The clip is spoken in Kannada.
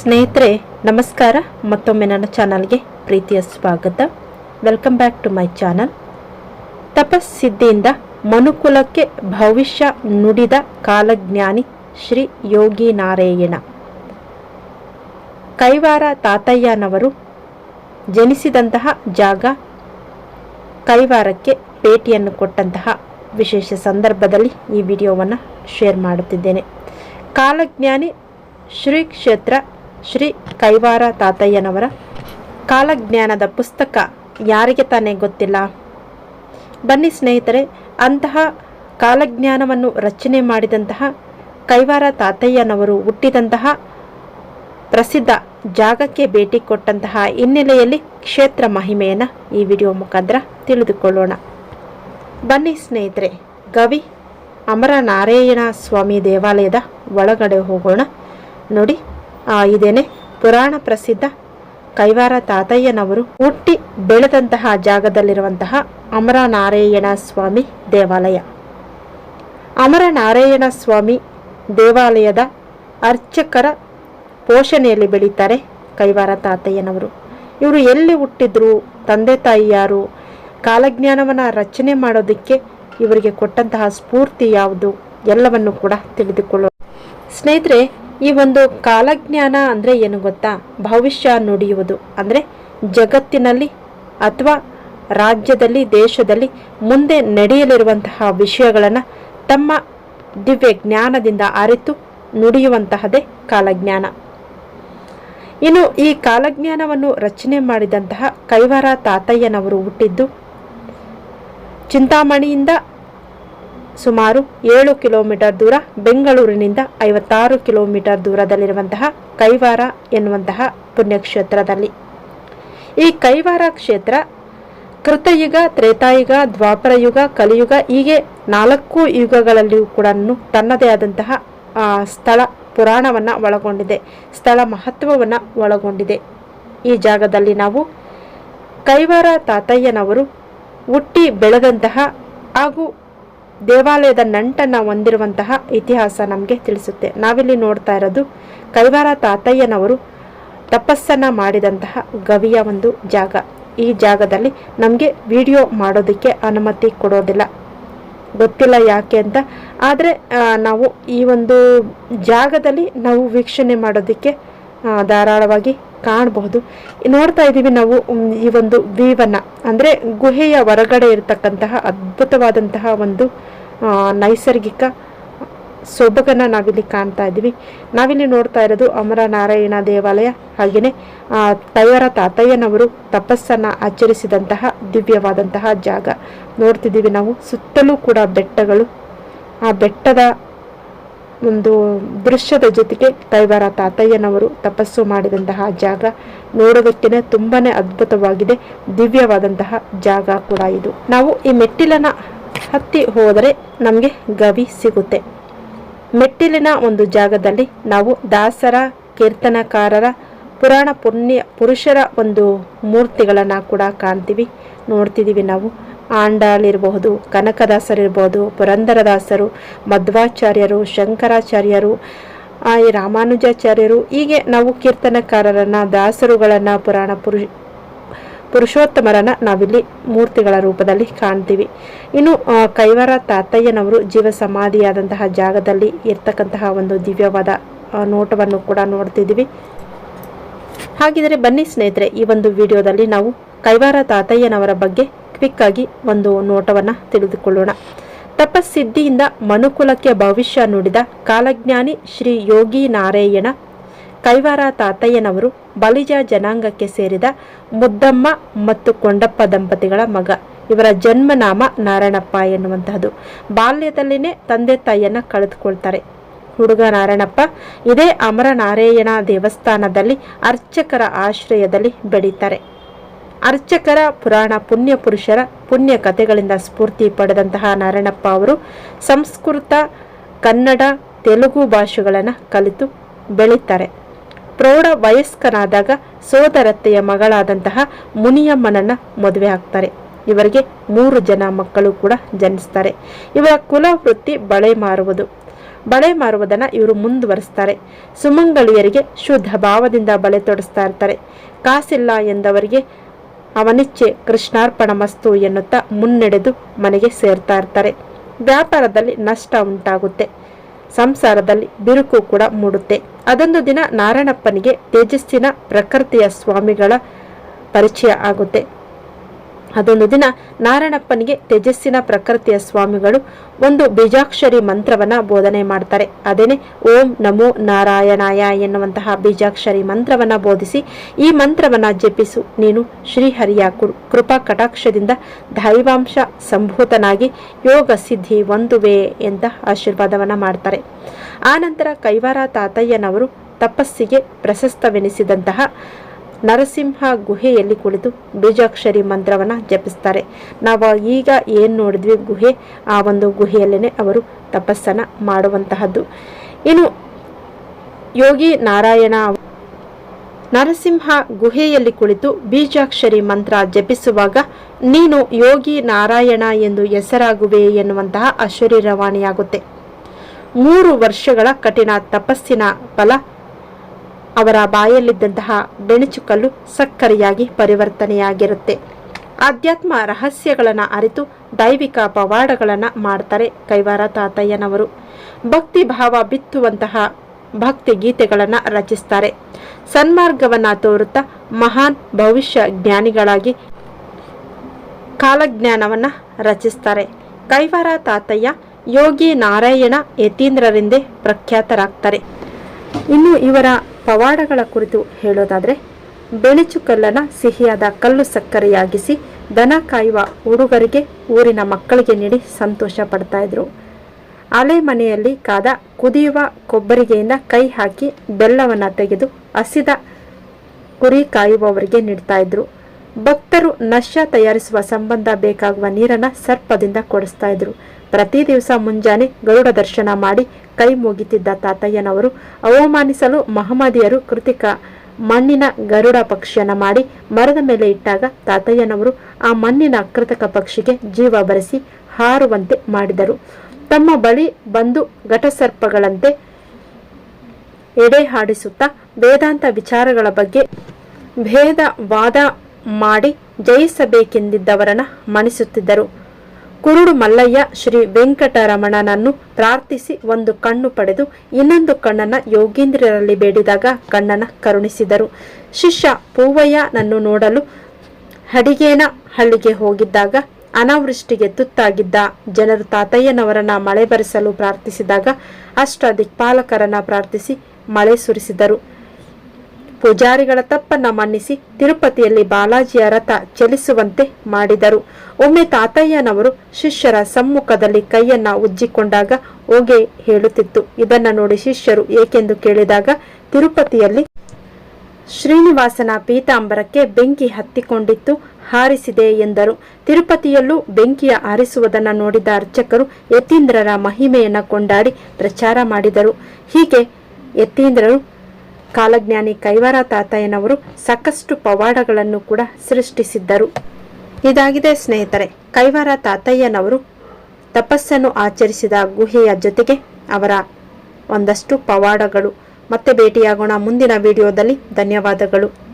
ಸ್ನೇಹಿತರೆ, ನಮಸ್ಕಾರ. ಮತ್ತೊಮ್ಮೆ ನನ್ನ ಚಾನಲ್ಗೆ ಪ್ರೀತಿಯ ಸ್ವಾಗತ. Welcome back to my channel ತಪಸ್ಸಿದ್ಧಿಯಿಂದ ಮನುಕುಲಕ್ಕೆ ಭವಿಷ್ಯ ನುಡಿದ ಕಾಲಜ್ಞಾನಿ ಶ್ರೀ ಯೋಗಿ ನಾರಾಯಣ. ಕೈವಾರ ತಾತಯ್ಯನವರು ಜನಿಸಿದಂತಹ ಜಾಗ ಕೈವಾರಕ್ಕೆ ಭೇಟಿಯನ್ನು ಕೊಟ್ಟಂತಹ ವಿಶೇಷ ಸಂದರ್ಭದಲ್ಲಿ ಈ ವಿಡಿಯೋವನ್ನು ಶೇರ್ ಮಾಡುತ್ತಿದ್ದೇನೆ. ಕಾಲಜ್ಞಾನಿ ಶ್ರೀ ಕ್ಷೇತ್ರ ಶ್ರೀ ಕೈವಾರ ತಾತಯ್ಯನವರ ಕಾಲಜ್ಞಾನದ ಪುಸ್ತಕ ಯಾರಿಗೆ ತಾನೇ ಗೊತ್ತಿಲ್ಲ? ಬನ್ನಿ ಸ್ನೇಹಿತರೆ, ಅಂತಹ ಕಾಲಜ್ಞಾನವನ್ನು ರಚನೆ ಮಾಡಿದಂತಹ ಕೈವಾರ ತಾತಯ್ಯನವರು ಹುಟ್ಟಿದಂತಹ ಪ್ರಸಿದ್ಧ ಜಾಗಕ್ಕೆ ಭೇಟಿ ಕೊಟ್ಟಂತಹ ಹಿನ್ನೆಲೆಯಲ್ಲಿ ಕ್ಷೇತ್ರ ಮಹಿಮೆಯನ್ನು ಈ ವಿಡಿಯೋ ಮುಖಾಂತರ ತಿಳಿದುಕೊಳ್ಳೋಣ. ಬನ್ನಿ ಸ್ನೇಹಿತರೆ, ಗವಿ ಅಮರ ನಾರಾಯಣ ಸ್ವಾಮಿ ದೇವಾಲಯದ ಒಳಗಡೆ ಹೋಗೋಣ. ನೋಡಿ ಇದೇನೆ ಪುರಾಣ ಪ್ರಸಿದ್ಧ ಕೈವಾರ ತಾತಯ್ಯನವರು ಹುಟ್ಟಿ ಬೆಳೆದಂತಹ ಜಾಗದಲ್ಲಿರುವಂತಹ ಅಮರನಾರಾಯಣ ಸ್ವಾಮಿ ದೇವಾಲಯ. ಅಮರನಾರಾಯಣ ಸ್ವಾಮಿ ದೇವಾಲಯದ ಅರ್ಚಕರ ಪೋಷಣೆಯಲ್ಲಿ ಬೆಳೀತಾರೆ ಕೈವಾರ ತಾತಯ್ಯನವರು. ಇವರು ಎಲ್ಲಿ ಹುಟ್ಟಿದ್ರು, ತಂದೆ ತಾಯಿ ಯಾರು, ಕಾಲಜ್ಞಾನವನ್ನು ರಚನೆ ಮಾಡೋದಕ್ಕೆ ಇವರಿಗೆ ಕೊಟ್ಟಂತಹ ಸ್ಫೂರ್ತಿ ಯಾವುದು, ಎಲ್ಲವನ್ನು ಕೂಡ ತಿಳಿದುಕೊಳ್ಳೋ ಸ್ನೇಹಿತರೆ ಈ ಒಂದು ಕಾಲಜ್ಞಾನ ಅಂದರೆ ಏನು ಗೊತ್ತಾ? ಭವಿಷ್ಯ ನುಡಿಯುವುದು. ಅಂದರೆ ಜಗತ್ತಿನಲ್ಲಿ ಅಥವಾ ರಾಜ್ಯದಲ್ಲಿ, ದೇಶದಲ್ಲಿ ಮುಂದೆ ನಡೆಯಲಿರುವಂತಹ ವಿಷಯಗಳನ್ನು ತಮ್ಮ ದಿವ್ಯ ಜ್ಞಾನದಿಂದ ಅರಿತು ನುಡಿಯುವಂತಹದೇ ಕಾಲಜ್ಞಾನ. ಇನ್ನು ಈ ಕಾಲಜ್ಞಾನವನ್ನು ರಚನೆ ಮಾಡಿದಂತಹ ಕೈವಾರ ತಾತಯ್ಯನವರು ಹುಟ್ಟಿದ್ದು ಚಿಂತಾಮಣಿಯಿಂದ ಸುಮಾರು ಏಳು ಕಿಲೋಮೀಟರ್ ದೂರ ಬೆಂಗಳೂರಿನಿಂದ ಐವತ್ತಾರು ಕಿಲೋಮೀಟರ್ ದೂರದಲ್ಲಿರುವಂತಹ ಕೈವಾರ ಎನ್ನುವಂತಹ ಪುಣ್ಯಕ್ಷೇತ್ರದಲ್ಲಿ. ಈ ಕೈವಾರ ಕ್ಷೇತ್ರ ಕೃತಯುಗ, ತ್ರೇತಾಯುಗ, ದ್ವಾಪರಯುಗ, ಕಲಿಯುಗ ಹೀಗೆ ನಾಲ್ಕು ಯುಗಗಳಲ್ಲಿಯೂ ಕೂಡ ತನ್ನದೇ ಆದಂತಹ ಸ್ಥಳ ಪುರಾಣವನ್ನು ಒಳಗೊಂಡಿದೆ, ಸ್ಥಳ ಮಹತ್ವವನ್ನು ಒಳಗೊಂಡಿದೆ. ಈ ಜಾಗದಲ್ಲಿ ನಾವು ಕೈವಾರ ತಾತಯ್ಯನವರು ಹುಟ್ಟಿ ಬೆಳೆದಂತಹ ಹಾಗೂ ದೇವಾಲಯದ ನಂಟನ್ನು ಹೊಂದಿರುವಂತಹ ಇತಿಹಾಸ ನಮಗೆ ತಿಳಿಸುತ್ತೆ. ನಾವಿಲ್ಲಿ ನೋಡ್ತಾ ಇರೋದು ಕೈವಾರ ತಾತಯ್ಯನವರು ತಪಸ್ಸನ್ನು ಮಾಡಿದಂತಹ ಗವಿಯ ಒಂದು ಜಾಗ. ಈ ಜಾಗದಲ್ಲಿ ನಮಗೆ ವಿಡಿಯೋ ಮಾಡೋದಕ್ಕೆ ಅನುಮತಿ ಕೊಡೋದಿಲ್ಲ. ಗೊತ್ತಿಲ್ಲ ಯಾಕೆ ಅಂತ. ಆದರೆ ನಾವು ಈ ಒಂದು ಜಾಗದಲ್ಲಿ ನಾವು ವೀಕ್ಷಣೆ ಮಾಡೋದಕ್ಕೆ ಧಾರಾಳವಾಗಿ ಕಾಣಬಹುದು. ನೋಡ್ತಾ ಇದ್ದೀವಿ ನಾವು ಈ ಒಂದು ವೀವನ್ನು ಅಂದರೆ ಗುಹೆಯ ಹೊರಗಡೆ ಇರತಕ್ಕಂತಹ ಅದ್ಭುತವಾದಂತಹ ಒಂದು ನೈಸರ್ಗಿಕ ಸೊಬಗನ್ನು ನಾವಿಲ್ಲಿ ಕಾಣ್ತಾ ಇದ್ದೀವಿ. ನಾವಿಲ್ಲಿ ನೋಡ್ತಾ ಇರೋದು ಅಮರ ನಾರಾಯಣ ದೇವಾಲಯ ಹಾಗೆಯೇ ತಯ್ಯರ ತಾತಯ್ಯನವರು ತಪಸ್ಸನ್ನು ಆಚರಿಸಿದಂತಹ ದಿವ್ಯವಾದಂತಹ ಜಾಗ. ನೋಡ್ತಿದ್ದೀವಿ ನಾವು, ಸುತ್ತಲೂ ಕೂಡ ಬೆಟ್ಟಗಳು. ಆ ಬೆಟ್ಟದ ಒಂದು ದೃಶ್ಯದ ಜೊತೆಗೆ ಕೈವಾರ ತಾತಯ್ಯನವರು ತಪಸ್ಸು ಮಾಡಿದಂತಹ ಜಾಗ ನೋಡೋದಕ್ಕೇನೆ ತುಂಬಾನೇ ಅದ್ಭುತವಾಗಿದೆ, ದಿವ್ಯವಾದಂತಹ ಜಾಗ ಕೂಡ ಇದು. ನಾವು ಈ ಮೆಟ್ಟಿಲನ ಹತ್ತಿ ಹೋದರೆ ನಮಗೆ ಗವಿ ಸಿಗುತ್ತೆ. ಮೆಟ್ಟಿಲಿನ ಒಂದು ಜಾಗದಲ್ಲಿ ನಾವು ದಾಸರ, ಕೀರ್ತನಕಾರರ, ಪುರಾಣ ಪುಣ್ಯ ಪುರುಷರ ಒಂದು ಮೂರ್ತಿಗಳನ್ನು ಕೂಡ ಕಾಣ್ತೀವಿ ನೋಡ್ತಿದ್ದೀವಿ ನಾವು. ಆಂಡಾಳಿರಬಹುದು ಕನಕದಾಸರಿರ್ಬೋದು ಪುರಂದರದಾಸರು, ಮಧ್ವಾಚಾರ್ಯರು, ಶಂಕರಾಚಾರ್ಯರು ಈ ರಾಮಾನುಜಾಚಾರ್ಯರು. ಹೀಗೆ ನಾವು ಕೀರ್ತನಕಾರರನ್ನ, ದಾಸರುಗಳನ್ನು, ಪುರಾಣ ಪುರುಷ, ಪುರುಷೋತ್ತಮರನ್ನ ನಾವಿಲ್ಲಿ ಮೂರ್ತಿಗಳ ರೂಪದಲ್ಲಿ ಕಾಣ್ತೀವಿ. ಇನ್ನು ಕೈವಾರ ತಾತಯ್ಯನವರು ಜೀವ ಸಮಾಧಿಯಾದಂತಹ ಜಾಗದಲ್ಲಿ ಇರ್ತಕ್ಕಂತಹ ಒಂದು ದಿವ್ಯವಾದ ನೋಟವನ್ನು ಕೂಡ ನೋಡ್ತಿದ್ದೀವಿ. ಹಾಗಿದ್ರೆ ಬನ್ನಿ ಸ್ನೇಹಿತರೆ, ಈ ಒಂದು ವಿಡಿಯೋದಲ್ಲಿ ನಾವು ಕೈವಾರ ತಾತಯ್ಯನವರ ಬಗ್ಗೆ ಕ್ವಿಕ್ ಆಗಿ ಒಂದು ನೋಟವನ್ನು ತಿಳಿದುಕೊಳ್ಳೋಣ. ತಪಸ್ಸಿದ್ಧಿಯಿಂದ ಮನುಕುಲಕ್ಕೆ ಭವಿಷ್ಯ ನುಡಿದ ಕಾಲಜ್ಞಾನಿ ಶ್ರೀ ಯೋಗಿ ನಾರಾಯಣ ಕೈವಾರ ತಾತಯ್ಯನವರು ಬಲಿಜ ಜನಾಂಗಕ್ಕೆ ಸೇರಿದ ಮುದ್ದಮ್ಮ ಮತ್ತು ಕೊಂಡಪ್ಪ ದಂಪತಿಗಳ ಮಗ. ಇವರ ಜನ್ಮನಾಮ ನಾರಾಯಣಪ್ಪ ಎನ್ನುವಂತಹದ್ದು ಬಾಲ್ಯದಲ್ಲಿನೇ ತಂದೆ ತಾಯಿಯನ್ನ ಕಳೆದುಕೊಳ್ತಾರೆ. ಹುಡುಗ ನಾರಾಯಣಪ್ಪ ಇದೇ ಅಮರ ನಾರಾಯಣ ದೇವಸ್ಥಾನದಲ್ಲಿ ಅರ್ಚಕರ ಆಶ್ರಯದಲ್ಲಿ ಬೆಳೀತಾರೆ. ಅರ್ಚಕರ, ಪುರಾಣ ಪುಣ್ಯ ಪುರುಷರ ಪುಣ್ಯ ಕಥೆಗಳಿಂದ ಸ್ಫೂರ್ತಿ ಪಡೆದಂತಹ ನಾರಾಯಣಪ್ಪ ಅವರು ಸಂಸ್ಕೃತ, ಕನ್ನಡ, ತೆಲುಗು ಭಾಷೆಗಳನ್ನು ಕಲಿತು ಬೆಳೀತಾರೆ. ಪ್ರೌಢ ವಯಸ್ಕನಾದಾಗ ಸೋದರತ್ತೆಯ ಮಗಳಾದಂತಹ ಮುನಿಯಮ್ಮನನ್ನು ಮದುವೆ ಆಗ್ತಾರೆ. ಇವರಿಗೆ ಮೂರು ಜನ ಮಕ್ಕಳು ಕೂಡ ಜನಿಸ್ತಾರೆ. ಇವರ ಕುಲ ವೃತ್ತಿ ಬಳೆ ಮಾರುವುದು. ಬಳೆ ಮಾರುವುದನ್ನು ಇವರು ಮುಂದುವರಿಸ್ತಾರೆ. ಸುಮಂಗಳಿಯರಿಗೆ ಶುದ್ಧ ಭಾವದಿಂದ ಬಳೆ ತೊಡಿಸ್ತಾ ಇರ್ತಾರೆ. ಕಾಸಿಲ್ಲ ಎಂದವರಿಗೆ ಅವನಿಚ್ಛೆ ಕೃಷ್ಣಾರ್ಪಣ ಮಸ್ತು ಎನ್ನುತ್ತಾ ಮುನ್ನಡೆದು ಮನೆಗೆ ಸೇರ್ತಾ ಇರ್ತಾರೆ. ವ್ಯಾಪಾರದಲ್ಲಿ ನಷ್ಟ ಉಂಟಾಗುತ್ತೆ. ಸಂಸಾರದಲ್ಲಿ ಬಿರುಕು ಕೂಡ ಮೂಡುತ್ತೆ. ಅದೊಂದು ದಿನ ನಾರಾಯಣಪ್ಪನಿಗೆ ತೇಜಸ್ಸಿನ ಪ್ರಕೃತಿಯ ಸ್ವಾಮಿಗಳ ಪರಿಚಯ ಆಗುತ್ತೆ. ಅದೊಂದು ದಿನ ನಾರಾಯಣಪ್ಪನಿಗೆ ತೇಜಸ್ಸಿನ ಪ್ರಕೃತಿಯ ಸ್ವಾಮಿಗಳು ಒಂದು ಬೀಜಾಕ್ಷರಿ ಮಂತ್ರವನ್ನ ಬೋಧನೆ ಮಾಡ್ತಾರೆ. ಅದೇನೆ ಓಂ ನಮೋ ನಾರಾಯಣಾಯ ಎನ್ನುವಂತಹ ಬೀಜಾಕ್ಷರಿ ಮಂತ್ರವನ್ನ ಬೋಧಿಸಿ ಈ ಮಂತ್ರವನ್ನ ಜಪಿಸು. ನೀನು ಶ್ರೀಹರಿಯ ಕೃಪಾ ಕಟಾಕ್ಷದಿಂದ ದೈವಾಂಶ ಸಂಭೂತನಾಗಿ ಯೋಗ ಸಿದ್ಧಿ ಒಂದುವೆ ಅಂತ ಆಶೀರ್ವಾದವನ್ನ ಮಾಡ್ತಾರೆ. ಆನಂತರ ಕೈವಾರ ತಾತಯ್ಯನವರು ತಪಸ್ಸಿಗೆ ಪ್ರಶಸ್ತವೆನಿಸಿದಂತಹ ನರಸಿಂಹ ಗುಹೆಯಲ್ಲಿ ಕುಳಿತು ಬೀಜಾಕ್ಷರಿ ಮಂತ್ರವನ್ನು ಜಪಿಸ್ತಾರೆ. ನಾವು ಈಗ ಏನು ನೋಡಿದ್ವಿ ಗುಹೆ? ಆ ಒಂದು ಗುಹೆಯಲ್ಲೇ ಅವರು ತಪಸ್ಸನ ಮಾಡುವಂತಹದ್ದು. ಇನ್ನು ಯೋಗಿ ನಾರಾಯಣ ನರಸಿಂಹ ಗುಹೆಯಲ್ಲಿ ಕುಳಿತು ಬೀಜಾಕ್ಷರಿ ಮಂತ್ರ ಜಪಿಸುವಾಗ, ನೀನು ಯೋಗಿ ನಾರಾಯಣ ಎಂದು ಹೆಸರಾಗುವೆ ಎನ್ನುವಂತಹ ಅಶರೀರವಾಣಿಯಾಗುತ್ತೆ ಮೂರು ವರ್ಷಗಳ ಕಠಿಣ ತಪಸ್ಸಿನ ಫಲ ಅವರ ಬಾಯಲ್ಲಿದ್ದಂತಹ ಬೆಣಚುಕಲ್ಲು ಸಕ್ಕರೆಯಾಗಿ ಪರಿವರ್ತನೆಯಾಗಿರುತ್ತೆ. ಆಧ್ಯಾತ್ಮ ರಹಸ್ಯಗಳನ್ನು ಅರಿತು ದೈವಿಕ ಪವಾಡಗಳನ್ನು ಮಾಡ್ತಾರೆ ಕೈವಾರ ತಾತಯ್ಯನವರು. ಭಕ್ತಿ ಭಾವ ಬಿತ್ತುವಂತಹ ಭಕ್ತಿ ಗೀತೆಗಳನ್ನು ರಚಿಸ್ತಾರೆ. ಸನ್ಮಾರ್ಗವನ್ನು ತೋರುತ್ತಾ ಮಹಾನ್ ಭವಿಷ್ಯ ಜ್ಞಾನಿಗಳಾಗಿ ಕಾಲಜ್ಞಾನವನ್ನು ರಚಿಸ್ತಾರೆ. ಕೈವಾರ ತಾತಯ್ಯ ಯೋಗಿ ನಾರಾಯಣ ಯತೀಂದ್ರರಿಂದೇ ಪ್ರಖ್ಯಾತರಾಗ್ತಾರೆ. ಇನ್ನು ಇವರ ಪವಾಡಗಳ ಕುರಿತು ಹೇಳೋದಾದರೆ, ಬೆಳಿಚು ಕಲ್ಲನ ಸಿಹಿಯಾದ ಕಲ್ಲು ಸಕ್ಕರೆಯಾಗಿಸಿ ದನ ಕಾಯುವ ಹುಡುಗರಿಗೆ ಊರಿನ ಮಕ್ಕಳಿಗೆ ನೀಡಿ ಸಂತೋಷ ಪಡ್ತಾ ಇದ್ರು. ಅಲೆ ಮನೆಯಲ್ಲಿ ಕಾದ ಕುದಿಯುವ ಕೊಬ್ಬರಿಗೆಯಿಂದ ಕೈ ಹಾಕಿ ಬೆಲ್ಲವನ್ನು ತೆಗೆದು ಹಸಿದ ಕುರಿ ಕಾಯುವವರಿಗೆ ನೀಡ್ತಾ ಇದ್ರು. ಭಕ್ತರು ನಶ ತಯಾರಿಸುವ ಸಂಬಂಧ ಬೇಕಾಗುವ ನೀರನ್ನು ಸರ್ಪದಿಂದ ಕೊಡಿಸ್ತಾ ಇದ್ರು. ಪ್ರತಿ ದಿವಸ ಮುಂಜಾನೆ ಗರುಡ ದರ್ಶನ ಮಾಡಿ ಕೈ ಮುಗಿತಿದ್ದ ತಾತಯ್ಯನವರು ಅವಮಾನಿಸಲು ಮಹಮ್ಮದಿಯರು ಕೃತಿಕ ಮಣ್ಣಿನ ಗರುಡ ಪಕ್ಷಿಯನ್ನ ಮಾಡಿ ಮರದ ಮೇಲೆ ಇಟ್ಟಾಗ ತಾತಯ್ಯನವರು ಆ ಮಣ್ಣಿನ ಕೃತಕ ಪಕ್ಷಿಗೆ ಜೀವ ಬರೆಸಿ ಹಾರುವಂತೆ ಮಾಡಿದರು. ತಮ್ಮ ಬಳಿ ಬಂದು ಘಟಸರ್ಪಗಳಂತೆ ಎಡೆ ಹಾಡಿಸುತ್ತಾ ವೇದಾಂತ ವಿಚಾರಗಳ ಬಗ್ಗೆ ಭೇದ ವಾದ ಮಾಡಿ ಜಯಿಸಬೇಕೆಂದಿದ್ದವರನ್ನ ಮಣಿಸುತ್ತಿದ್ದರು. ಕುರುಡು ಮಲ್ಲಯ್ಯ ಶ್ರೀ ವೆಂಕಟರಮಣನನ್ನು ಪ್ರಾರ್ಥಿಸಿ ಒಂದು ಕಣ್ಣು ಪಡೆದು ಇನ್ನೊಂದು ಕಣ್ಣನ ಯೋಗೀಂದ್ರರಲ್ಲಿ ಬೇಡಿದಾಗ ಕಣ್ಣನ ಕರುಣಿಸಿದರು. ಶಿಷ್ಯ ಪೂವಯ್ಯನನ್ನು ನೋಡಲು ಹಡಿಗೇನ ಹಳ್ಳಿಗೆ ಹೋಗಿದ್ದಾಗ ಅನಾವೃಷ್ಟಿಗೆ ತುತ್ತಾಗಿದ್ದ ಜನರು ತಾತಯ್ಯನವರನ್ನ ಮಳೆ ಬರೆಸಲು ಪ್ರಾರ್ಥಿಸಿದಾಗ ಅಷ್ಟ ದಿಕ್ಪಾಲಕರನ್ನ ಪ್ರಾರ್ಥಿಸಿ ಮಳೆ ಸುರಿಸಿದರು. ಪೂಜಾರಿಗಳ ತಪ್ಪನ್ನ ಮನ್ನಿಸಿ ತಿರುಪತಿಯಲ್ಲಿ ಬಾಲಾಜಿಯ ರಥ ಚಲಿಸುವಂತೆ ಮಾಡಿದರು. ಒಮ್ಮೆ ತಾತಯ್ಯನವರು ಶಿಷ್ಯರ ಸಮ್ಮುಖದಲ್ಲಿ ಕೈಯನ್ನ ಉಜ್ಜಿಕೊಂಡಾಗ ಹೋಗೆ ಹೇಳುತ್ತಿತ್ತು. ಇದನ್ನ ನೋಡಿ ಶಿಷ್ಯರು ಏಕೆಂದು ಕೇಳಿದಾಗ ತಿರುಪತಿಯಲ್ಲಿ ಶ್ರೀನಿವಾಸನ ಪೀತಾಂಬರಕ್ಕೆ ಬೆಂಕಿ ಹತ್ತಿಕೊಂಡಿತ್ತು, ಹಾರಿಸಿದೆ ಎಂದರು. ತಿರುಪತಿಯಲ್ಲೂ ಬೆಂಕಿಯ ಹಾರಿಸುವುದನ್ನು ನೋಡಿದ ಅರ್ಚಕರು ಯತೀಂದ್ರರ ಮಹಿಮೆಯನ್ನು ಕೊಂಡಾಡಿ ಪ್ರಚಾರ ಮಾಡಿದರು. ಹೀಗೆ ಯತೀಂದ್ರರು ಕಾಲಜ್ಞಾನಿ ಕೈವಾರ ತಾತಯ್ಯನವರು ಸಾಕಷ್ಟು ಪವಾಡಗಳನ್ನು ಕೂಡ ಸೃಷ್ಟಿಸಿದ್ದರು. ಇದಾಗಿದೆ ಸ್ನೇಹಿತರೆ, ಕೈವಾರ ತಾತಯ್ಯನವರು ತಪಸ್ಸನ್ನು ಆಚರಿಸಿದ ಗುಹೆಯ ಜೊತೆಗೆ ಅವರ ಒಂದಷ್ಟು ಪವಾಡಗಳು. ಮತ್ತೆ ಭೇಟಿಯಾಗೋಣ ಮುಂದಿನ ವಿಡಿಯೋದಲ್ಲಿ. ಧನ್ಯವಾದಗಳು.